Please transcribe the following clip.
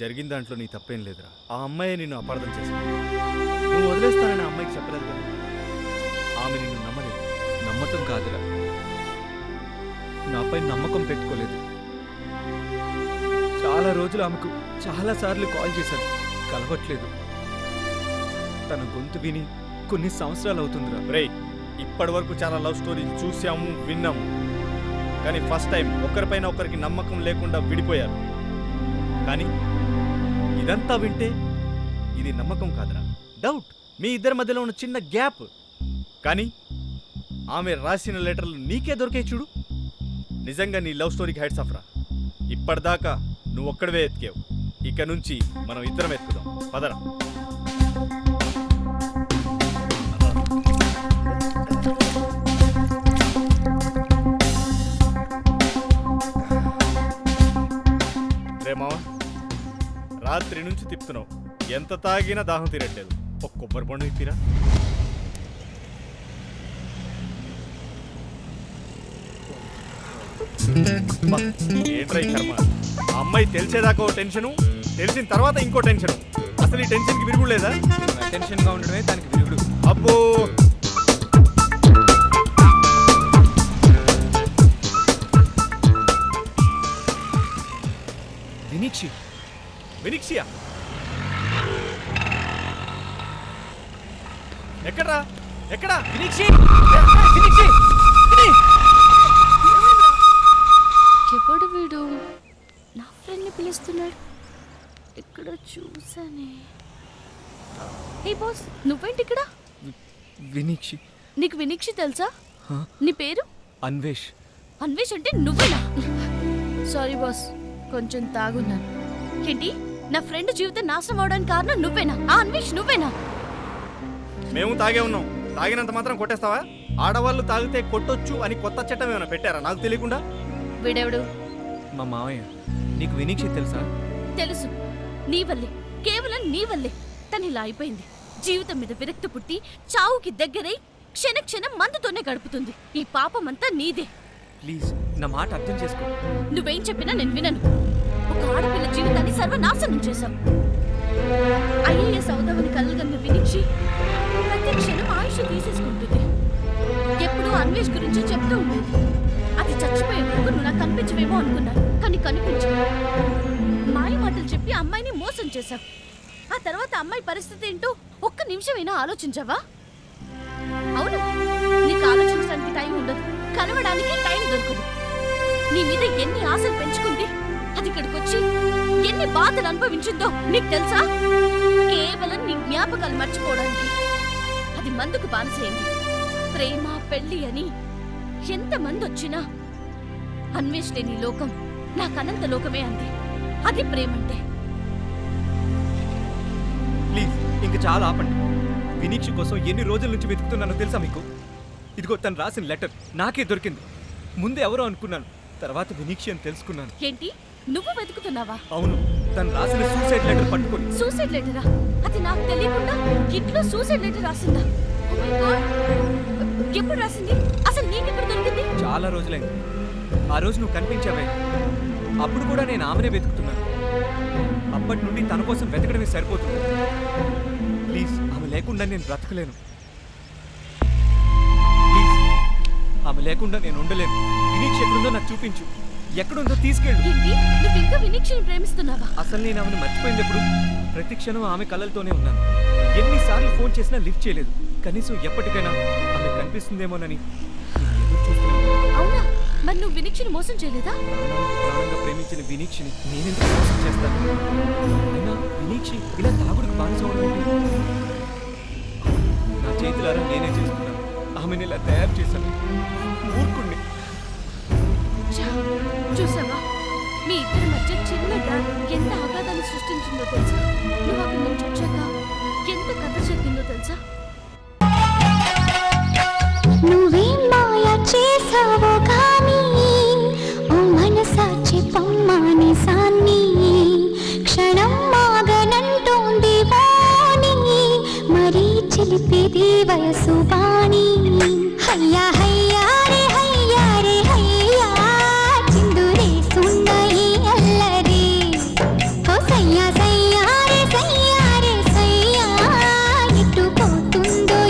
జరిగిన దాంట్లో నీ తప్పేం లేదురా. ఆ అమ్మాయి నిన్ను అపార్థం చేసుకుంది నువ్వు వదిలేస్తానని ఆ అమ్మాయికి చెప్పలేదు కదా? ఆమె నిన్ను నమ్మలేదు. నమ్మటం కాదురా. నాపై నమ్మకం పెట్టుకోలేదు. చాలా రోజులు ఆమెకు చాలా సార్లు కాల్ చేశాను. కలవట్లేదు. తన గొంతు విని కొన్ని సంవత్సరాలు అవుతుందిరా. రేయ్ ఇప్పటి వరకు చాలా లవ్ స్టోరీలు చూసాము విన్నాము. కానీ ఫస్ట్ టైం ఒకరిపైన ఒకరికి నమ్మకం లేకుండా విడిపోయారు. కానీ ఇదంతా వింటే ఇది నమ్మకం కాదురా. డౌట్. మీ ఇద్దరి మధ్యలో ఉన్న చిన్న గ్యాప్. కానీ ఆమె రాసిన లెటర్లు నీకే దొరికే చూడు. నిజంగా నీ లవ్ స్టోరీకి హైట్స్ ఆఫ్ రా. ఇప్పటిదాకా నువ్వు ఒక్కడవే ఎతికావు. ఇక నుంచి మనం ఇద్దరం ఎత్తుకుదాం పదరా. రేమావా రాత్రి నుంచి తిప్పుతున్నావు. ఎంత తాగినా దాహం తీరట్లేదు. ఒక కొబ్బరి ఇప్పిరా? ఏంట్రా ఈ కర్మ? అమ్మాయి తెలిసేదాకా ఓ టెన్షను తెలిసిన తర్వాత ఇంకో టెన్షను. అసలు ఈ టెన్షన్కి విరుగుడు లేదా? టెన్షన్గా ఉండడమే దానికి విరుగుడు. అబ్బో! వినీక్షి వినిక్షియా ఎక్కడ్రా? ఎక్కడా? వినీక్షి వినీక్షి ఎవడు వీడు? నా ఫ్రెండ్ని పిలుస్తున్నాడు. ఇక్కడ చూసానే ఏ బాస్ నువ్వేంటి ఇక్కడ? వినీక్షి. నీకు వినీక్షి తెలుసా? నీ పేరు? అన్వేష్. అన్వేష్ అంటే నువ్వేనా? సారీ బాస్ కొంచెం తాగున్నాను. ఏంటి? నా ఫ్రెండ్ జీవితం నాశనం అవడానికి కారణం నువ్వేనా? ఆ అన్వేష్ నువ్వేనా? మేము తాగే ఉన్నాం. తాగినంత మాత్రం కొట్టేస్తావా? ఆడవాళ్ళు తాగితే కొట్టొచ్చు అని కొత్త చట్టం ఏమైనా పెట్టారా? నాకు తెలియకుండా. వీడెవడు? మా మావయ్య. నీకు వినీక్షి తెలుసా? తెలుసు. నీ వల్లే. కేవలం నీ వల్లే. తను ఇలా అయిపోయింది. జీవితం మీద విరక్తి పుట్టి చావుకి దగ్గరై క్షణ క్షణం మందుతోనే గడుపుతుంది. ఈ పాపమంతా నీదే. ప్లీజ్ నా మాట అర్థం చేసుకో. నువ్వేం చెప్పినా నేను వినను. ఒక ఆడపిల్ల జీవితాన్ని సర్వనాశనం చేశాం. ఐఏఎస్ అవుదామని కలగన్న వినిక్షి ప్రతి క్షణం ఆయుష్ తీసేసుకుంటుంది. ఎప్పుడూ అన్వేష్ గురించి చెప్తూ ఉండేది. అది చచ్చిపోయే వరకు నువ్వు నాకు కనిపించవేమో అనుకున్నాను కానీ కనిపించు మాయ మాటలు చెప్పి అమ్మాయిని మోసం చేశావు. ఆ తర్వాత అమ్మాయి పరిస్థితి ఏంటో ఒక్క నిమిషమైనా ఆలోచించావా? అవును నీకు ఆలోచించడానికి టైం ఉండదు. కలవడానికి టైం దొరకదు. నీ మీద ఎన్ని ఆశలు పెంచుకుంటే బాధలు అనుభవించిందో నీకు తెలుసా? కేవలం నీ జ్ఞాపకాలు మర్చిపోవడానికి. అది మందుకు బానిసైంది. ప్రేమ పెళ్ళి అని ఎంతమంది వచ్చినా అన్వేష్ లేని లోకం నాకు అనంత లోకమే అంది. అది ప్రేమంటే. ప్లీజ్ ఇంక చాలా ఆపండి. వినీక్షి కోసం ఎన్ని రోజుల నుంచి వెతుకుతున్నానో తెలుసా మీకు? ఇదిగో తను రాసిన లెటర్ నాకే దొరికింది. ముందే ఎవరో అనుకున్నాను. తర్వాత వినీక్షి అని తెలుసుకున్నాను. ఏంటి? నువ్వు వెతుకుతున్నావా? అవును. తను రాసిన సూసైడ్ లెటర్ పట్టుకొని. సూసైడ్ లెటరా అది నాకు తెలియకుండా ఇంట్లో సూసైడ్ లెటర్ రాసిందా? Oh my God. ఎప్పుడు రాసింది? అసలు నీకెక్కడ దొరికింది? చాలా రోజులైంది. ఆ రోజు నువ్వు కనిపించావే. అప్పుడు కూడా నేను ఆమెనే వెతుకుతున్నాను. అప్పటి నుండి తన కోసం వెతకడమే సరిపోతుంది. ప్లీజ్ ఆమె లేకుండా నేను బ్రతకలేను. ప్లీజ్ ఆమె లేకుండా నేను ఉండలేను. వినీక్ష ఎక్కడుందో నాకు చూపించు. ఎక్కడుందో తీసుకెళ్ళు. ఏంటి? నువ్వు ఇంకా వినీక్షని ప్రేమిస్తున్నావా? అసలు నేను ఆమెను మర్చిపోయింది ఎప్పుడు ప్రతి క్షణం ఆమె కళ్ళతోనే ఉన్నాను. ఎన్నిసార్లు ఫోన్ చేసినా లిఫ్ట్ చేయలేదు. కనీసం ఎప్పటికైనా ఆమె కనిపిస్తుందేమోనని చూస్తున్నాను. అవునా? మరి నువ్వు వినీక్షని మోసం చేయలేదా? ప్రాణంగా ప్రేమించిన వినీక్షని నేనెందుకు మోసం చేస్తాను? అయినా వినీక్షి ఇలా తాగుడికి బానిసవడం నా చేతులారా నేనే చేసుకున్నాను. ఆమెను ఇలా తయారు చేశాను. ఊరుకుండి. చూసావా? మీ ఇద్దరి ఎంత ఆఘాతాన్ని సృష్టించిందో తెలుసా? నువ్వు అక్కడి నుంచి వచ్చాక ఎంత కథ చెప్పిందో తెలుసా? నువ్వేం మాయ చేసావో కానీ ఓ మనసా పొమ్మాని సాన్ని క్షణం మాగనంటోంది వాణి మరీ చిలిపిది వయసు వాణి. అయ్యా